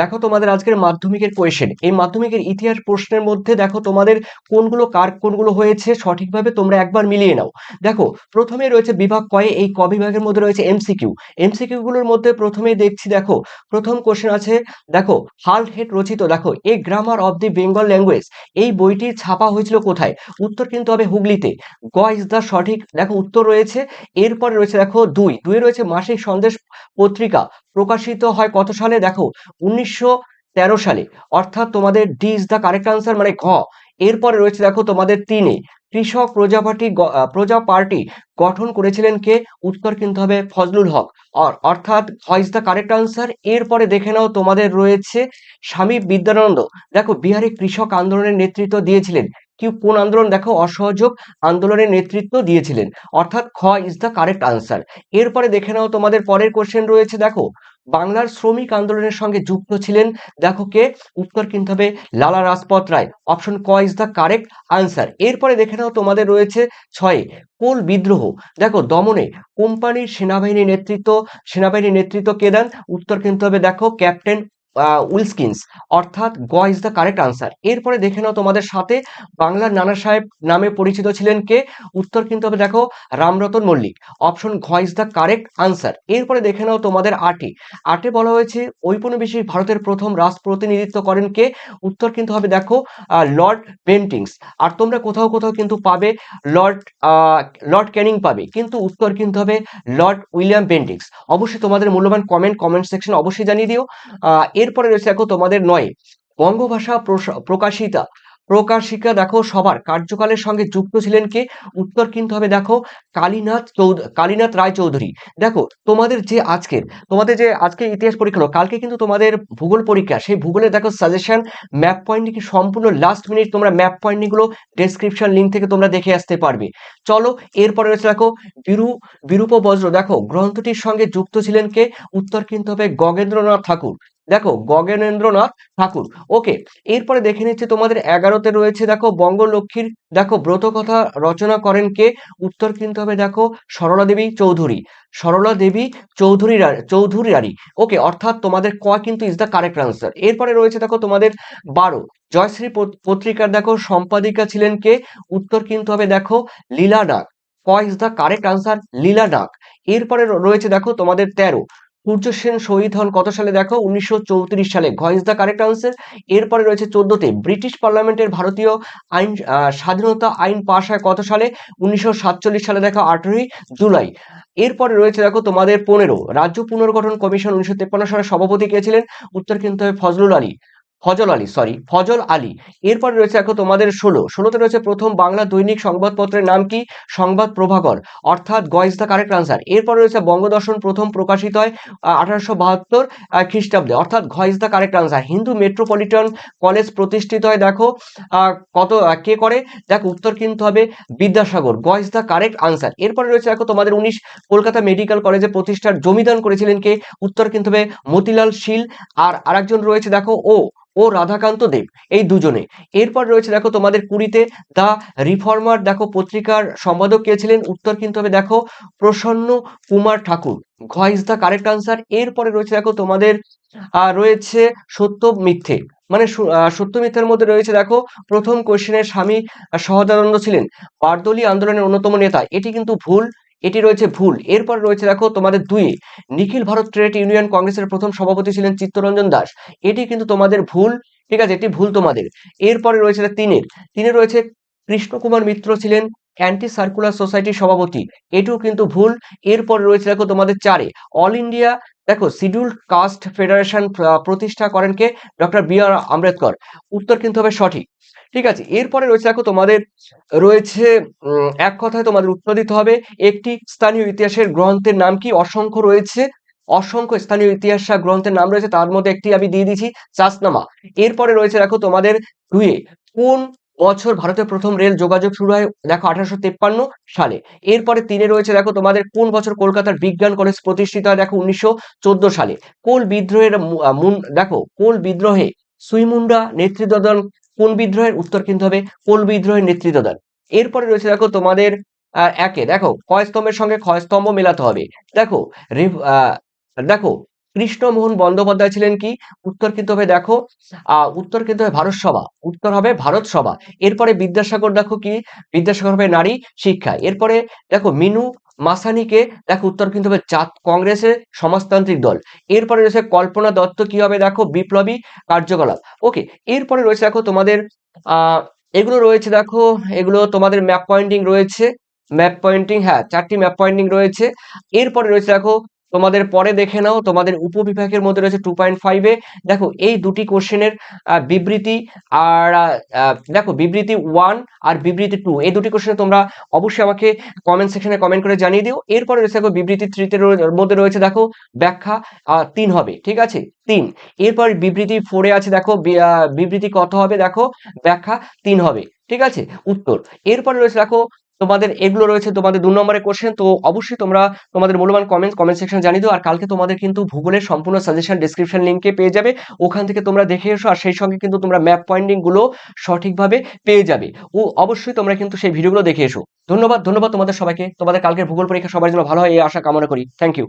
দেখো তোমাদের আজকের মাধ্যমিকের কোয়েশ্চেন এই মাধ্যমিকের ইতিহাস প্রশ্নের মধ্যে দেখো তোমাদের কোনগুলো কার কোনগুলো হয়েছে সঠিকভাবে তোমরা একবার মিলিয়ে নাও। দেখো, প্রথমে রয়েছে বিভাগ কয়ে, এই ক বিভাগের মধ্যে রয়েছে এমসিকিউ এমসিকিউ গুলোর মধ্যে প্রথমেই দেখছি দেখো, প্রথম কোশ্চেন আছে, দেখো হাল হেড রচিত, দেখো, a grammar of the Bengal language এই বইটি ছাপা হয়েছিল কোথায়? উত্তর কিন্তু হবে হুগলিতে। গ ইজ দ্য সঠিক, দেখো, উত্তর রয়েছে, এরপরে রয়েছে দেখো দুই দুই রয়েছে মাসিক সন্দেশ পত্রিকা প্রকাশিত হয় কত সালে? দেখো, উনিশশো তেরো সালে। অর্থাৎ তোমাদের D is the correct answer মানে ঘ। এরপরে রয়েছে দেখো তোমাদের তিনে। কৃষক প্রজা পার্টি গ- প্রজা পার্টি গঠন করেছিলেন কে? উত্তর কিন্তু হবে ফজলুল হক। অর- অর্থাৎ হ ইজ দ্য কারেক্ট আনসার। এরপরে দেখে নাও তোমাদের রয়েছে স্বামী বিদ্যানন্দ। দেখো বিহারে কৃষক আন্দোলনের নেতৃত্ব দিয়েছিলেন। কি, কোন আন্দোলন? দেখো অসহযোগ আন্দোলনের নেতৃত্ব দিয়েছিলেন। অর্থাৎ খ ইজ দ্য কারেক্ট আনসার। এরপরে দেখে নাও তোমাদের পরের কোশ্চেন রয়েছে দেখো। বাংলার শ্রমিক আন্দোলনের সঙ্গে যুক্ত ছিলেন, দেখো কে, উত্তর কিন্তু হবে লালা রাজপথ রায়। অপশন ক ইজ দ্য কারেক্ট আনসার এরপরে দেখে নাও তোমাদের রয়েছে ছয়, কোল বিদ্রোহ। দেখো দমনে কোম্পানির সেনাবাহিনী নেতৃত্ব, সেনাবাহিনীর নেতৃত্ব কে দেন? উত্তর কিন্তু হবে দেখো ক্যাপ্টেন উইলস্কিন্স, অর্থাৎ গ ইজ দ্য কারেক্ট আনসার এরপরে দেখে নাও তোমাদের সাথে বাংলার নানা সাহেব নামে পরিচিত ছিলেন কে? উত্তর কিন্তু হবে দেখো রামরতন মল্লিক। অপশন ঘ ইজ দ্য কারেক্ট আনসার এরপরে দেখে নাও তোমাদের আটে। আটে বলা হয়েছে, ঔপনিবেশিক ভারতের প্রথম রাষ্ট্র প্রতিনিধিত্ব করেন কে? উত্তর কিন্তু হবে দেখো লর্ড পেন্টিংস আর তোমরা কোথাও কোথাও কিন্তু পাবে লর্ড লর্ড ক্যানিং পাবে। কিন্তু উত্তর কিন্তু হবে লর্ড উইলিয়াম পেন্টিংস অবশ্যই তোমাদের মূল্যবান কমেন্ট কমেন্ট সেকশন অবশ্যই জানিয়ে দিও। এরপরে রয়েছে দেখো তোমাদের নয়। বঙ্গভাষা প্রকাশিতা। প্রকাশিকা দেখো সবার কার্যকালের সঙ্গে যুক্ত ছিলেন কে? উত্তর কিন্তু হবে দেখো কালীনাথ কালীনাথ রায় চৌধুরী দেখো তোমাদের যে আজকের, তোমাদের যে আজকে ইতিহাস পরীক্ষা হলো কালকে কিন্তু তোমাদের ভূগোল পরীক্ষা। সেই ভূগোলে দেখো সাজেশন ম্যাপ পয়েন্ট কি সম্পূর্ণ লাস্ট মিনিট তোমরা ম্যাপ পয়েন্টগুলো ডেসক্রিপশন লিঙ্ক থেকে তোমরা দেখে আসতে পারবে। চলো এরপরে রয়েছে দেখো বিরু বিরূপ বজ্র দেখো গ্রন্থটির সঙ্গে যুক্ত ছিলেন কে? উত্তর কিন্তু হবে গগেন্দ্রনাথ ঠাকুর। দেখো গগনেন্দ্রনাথ ঠাকুর। ওকে এরপরে দেখে নিচ্ছে তোমাদের এগারোতে রয়েছে দেখো বঙ্গলক্ষ্মীর, দেখো ব্রত কথা রচনা করেন কে? উত্তর কিন্তু হবে দেখো সরলা দেবী চৌধুরী। সরলা দেবী চৌধুরী চৌধুরী রানী। ওকে অর্থাৎ তোমাদের ক কিন্তু ইজ দ্য কারেক্ট আনসার এরপরে রয়েছে দেখো তোমাদের বারো। জয়শ্রী পত- পত্রিকার দেখো সম্পাদিকা ছিলেন কে? উত্তর কিন্তু হবে দেখো লীলা ডাক ক is the correct answer Leela ডাক এরপরে রয়েছে দেখো তোমাদের তেরো। সূর্য সেন শহীদ হন কত সালে দেখো? উনিশশো চৌত্রিশ সালে। ঘয়েস দ্য কারেক্ট আনসার এরপরে রয়েছে চোদ্দতে। ব্রিটিশ পার্লামেন্টের ভারতীয় আইন স্বাধীনতা আইন পাশ হয় কত সালে? উনিশশো সাতচল্লিশ সালে দেখো, আঠেরোই জুলাই। এরপরে রয়েছে দেখো, তোমাদের পনেরো। রাজ্য পুনর্গঠন কমিশন উনিশশো সালে সভাপতি কে ছিলেন? উত্তর কিন্তু হবে ফজলুল আলী। ফজল আলী সরি ফজল আলী। এরপরে রয়েছে দেখো তোমাদের ষোলো। ষোলোতে রয়েছে প্রথম বাংলা দৈনিক সংবাদপত্রের নাম কি? সংবাদ প্রভাকর, অর্থাৎ গ ইজ দ্য কারেক্ট আনসার। এরপরে রয়েছে বঙ্গদর্শন প্রথম প্রকাশিত হয় আঠারোশো বাহাত্তর খ্রিস্টাব্দে, অর্থাৎ is the correct answer. Hindu metropolitan college প্রতিষ্ঠিত হয়, দেখো কত কে করে? দেখো, উত্তর কিন্তু হবে বিদ্যাসাগর গ ইজ দ্য কারেক্ট আনসার। এরপরে রয়েছে দেখো তোমাদের উনিশ, কলকাতা মেডিকেল কলেজে প্রতিষ্ঠার জমিদান করেছিলেন কে? উত্তর কিন্তু হবে মতিলাল শীল। আর আরেকজন রয়েছে দেখো, ও ও রাধাকান্ত দেব এই দুজনে। এরপর রয়েছে দেখো তোমাদের কুড়িতে দ্য রিফর্মার। দেখো পত্রিকার সম্পাদক কে ছিলেন? উত্তর কিন্তু হবে দেখো প্রসন্ন কুমার ঠাকুর। ঘ ইজ দ্য কারেক্ট আনসার। এরপরে রয়েছে দেখো তোমাদের রয়েছে সত্য মিথ্যে। মানে সত্য মিথ্যার মধ্যে রয়েছে দেখো প্রথম কোশ্চেনের স্বামী আহ, সহজানন্দ ছিলেন। বারদলি আন্দোলনের অন্যতম নেতা। এটি কিন্তু ভুল। এটি রয়েছে ভুল। এরপর রয়েছে দেখো তোমাদের দুই নিখিল ভারত ট্রেড ইউনিয়ন কংগ্রেসের প্রথম সভাপতি ছিলেন চিত্তরঞ্জন দাস। এটি কিন্তু তোমাদের ভুল, ঠিক আছে? এটি ভুল তোমাদের। এরপরে রয়েছে তিনের। তিনে রয়েছে কৃষ্ণকুমার মিত্র ছিলেন অ্যান্টি সার্কুলার সোসাইটির সভাপতি। এটিও কিন্তু ভুল। এরপর রয়েছে, দেখো, তোমাদের চারে। অল ইন্ডিয়া দেখো শিডিউল্ড কাস্ট ফেডারেশন প্রতিষ্ঠা করেন কে? ডক্টর বি আর আম্বেদকর উত্তর কিন্তু হবে সঠিক। ঠিক আছে, এরপরে রয়েছে, দেখো, তোমাদের রয়েছে এক কথায় তোমাদের উত্তর দিতে হবে। একটি স্থানীয় ইতিহাসের গ্রন্থের নাম কি? অসংখ্য রয়েছে। অসংখ্য স্থানীয় ইতিহাস গ্রন্থের নাম রয়েছে, তার মধ্যে একটি আমি দিয়ে দিয়েছি চাষনামা এরপরে রয়েছে, দেখো, তোমাদের দুয়ে। কোন বছর ভারতের প্রথম রেল যোগাযোগ শুরু হয়, দেখো, আঠারোশো সালে। এরপরে তিনে রয়েছে, দেখো, তোমাদের কোন বছর কলকাতার বিজ্ঞান কলেজ প্রতিষ্ঠিত হয়, দেখো, উনিশশো চোদ্দ সালে। কোল বিদ্রোহের দেখো, কোল বিদ্রোহে সুইমুন্ডা নেতৃত্ব দল কোন বিদ্রোহের উত্তর কিন্তু হবে কোল বিদ্রোহের নেতৃত্ব দেন এরপরে রয়েছে, দেখো, তোমাদের একে, দেখো, ক্ষয়স্তম্ভের সঙ্গে ক্ষয়স্তম্ভ মেলাতে হবে। দেখো দেখো কৃষ্ণমোহন বন্দ্যোপাধ্যায় ছিলেন কি? উত্তর কিন্তু হবে দেখো উত্তর কিন্তু হবে ভারত সভা, উত্তর হবে ভারত সভা। এরপরে বিদ্যাসাগর দেখো কি? বিদ্যাসাগর হবে নারী শিক্ষা। এরপরে দেখো মিনু মাসানিকে, দেখো উত্তর কিন্তু হবে জাত কংগ্রেসের সমাজতান্ত্রিক দল। এরপরে রয়েছে কল্পনা দত্ত, কি হবে দেখো? বিপ্লবী কার্যকলাপ। ওকে এরপরে রয়েছে দেখো তোমাদের এগুলো রয়েছে দেখো, এগুলো তোমাদের ম্যাপ পয়েন্টিং রয়েছে। ম্যাপ পয়েন্টিং হ্যাঁ চারটি ম্যাপ পয়েন্টিং রয়েছে। এরপরে রয়েছে দেখো তোমাদের পরে দেখে নাও, তোমাদের উপবিভাগের মধ্যে রয়েছে টু পয়েন্ট ফাইভে দেখো, এই দুটি কোশ্চেনের বিবৃতি আর দেখো, বিবৃতি ওয়ান আর বিবৃতি টু এই দুটি কোশ্চেনে তোমরা অবশ্যই আমাকে কমেন্ট সেকশনে কমেন্ট করে জানিয়ে দিও। এরপরে রয়েছে দেখো, বিবৃতি থ্রিতে মধ্যে রয়েছে দেখো, ব্যাখ্যা তিন হবে, ঠিক আছে? তিন। এরপর বিবৃতি ফোরে আছে দেখো বিবৃতি কত হবে? দেখো, ব্যাখ্যা তিন হবে, ঠিক আছে? উত্তর। এরপরে রয়েছে দেখো তোমাদের এগুলো রয়েছে, তোমাদের দু নম্বরের কোশ্চেন তো অবশ্যই তোমরা তোমাদের মূল্যবান কমেন্ট কমেন্ট সেকশন জানিয়ে দিও, আর কালকে তোমাদের কিন্তু ভূগোলের সম্পূর্ণ সাজেশন ডিসক্রিপশন লিঙ্কে পেয়ে যাবে। ওখান থেকে তোমরা দেখে এসো, আর সেই সঙ্গে কিন্তু তোমরা ম্যাপ পয়েন্টিংগুলো সঠিকভাবে পেয়ে যাবে। ও অবশ্যই তোমরা কিন্তু সেই ভিডিওগুলো দেখে এসো। ধন্যবাদ ধন্যবাদ তোমাদের সবাইকে। তোমাদের কালকের ভূগোল পরীক্ষা সবার জন্য ভালো হয়, এই আশা কামনা করি। Thank you